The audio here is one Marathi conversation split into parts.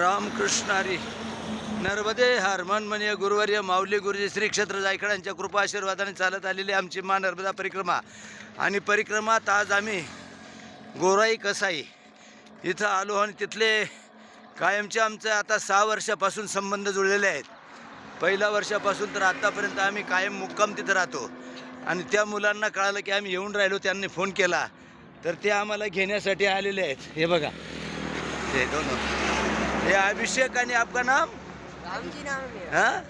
रामकृष्णारी नर्मदे हर मनमनीय गुरुवर्य माऊली गुरुजी श्री क्षेत्र जायकडांच्या कृपा आशीर्वादाने चालत आलेली आमची मा नर्मदा परिक्रमा. आणि परिक्रमात आज आम्ही गोराई कसाई इथं आलो आणि तिथले कायमचे आमचं आता सहा वर्षापासून संबंध जुळलेले आहेत. पहिल्या वर्षापासून तर आत्तापर्यंत आम्ही कायम मुक्काम तिथं राहतो. आणि त्या मुलांना कळालं की आम्ही येऊन राहिलो त्यांनी फोन केला. तर ते आम्हाला घेण्यासाठी आलेले आहेत. हे बघा. हे दोन. हे अभिषेक आणि आपका नाम? रामजी नाम है हाँ?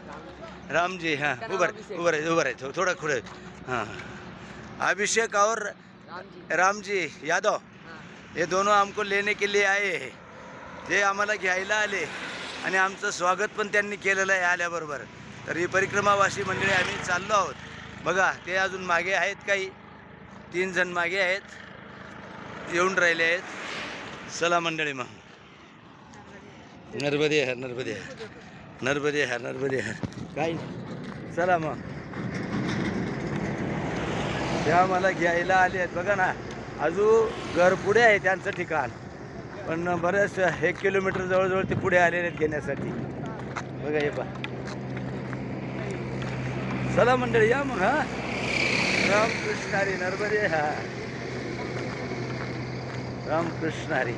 रामजी हाँ मेरा नाम उबर अभिषेक। उबर है उबर है थो- थोड़ा खुड़े हाँ अभिषेक और रामजी। रामजी यादव हाँ। दोनों हमको लेने के लिए आए है। ते आम्हाला घ्यायला आले आणि आमचं स्वागत पण त्यांनी केलेलं आहे आल्याबरोबर. तर ही परिक्रमावासी मंडळी आम्ही चाललो आहोत. बघा ते अजून मागे आहेत काही. तीन जण मागे आहेत. येऊन राहिले आहेत. चला मंडळी मग. नर्मदे हर नर्मदे हर. नर्मदे हर नर्मदे हर. काही नाही. चला मग. त्या मला घ्यायला आले आहेत. बघा ना अजून घर पुढे आहे त्यांचं ठिकाण. पण बरेच एक किलोमीटर जवळजवळ ते पुढे आलेले आहेत घेण्यासाठी. बघा हे पा चला मंडळी या मग हा. रामकृष्णारी नर्मदे हा रामकृष्णारी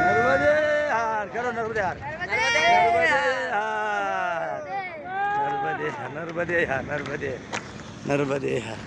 नर्मदे हार करो नर्मदे हार नर्मदे हार नर्मदे हार नर्मदे हार नर्मदे हार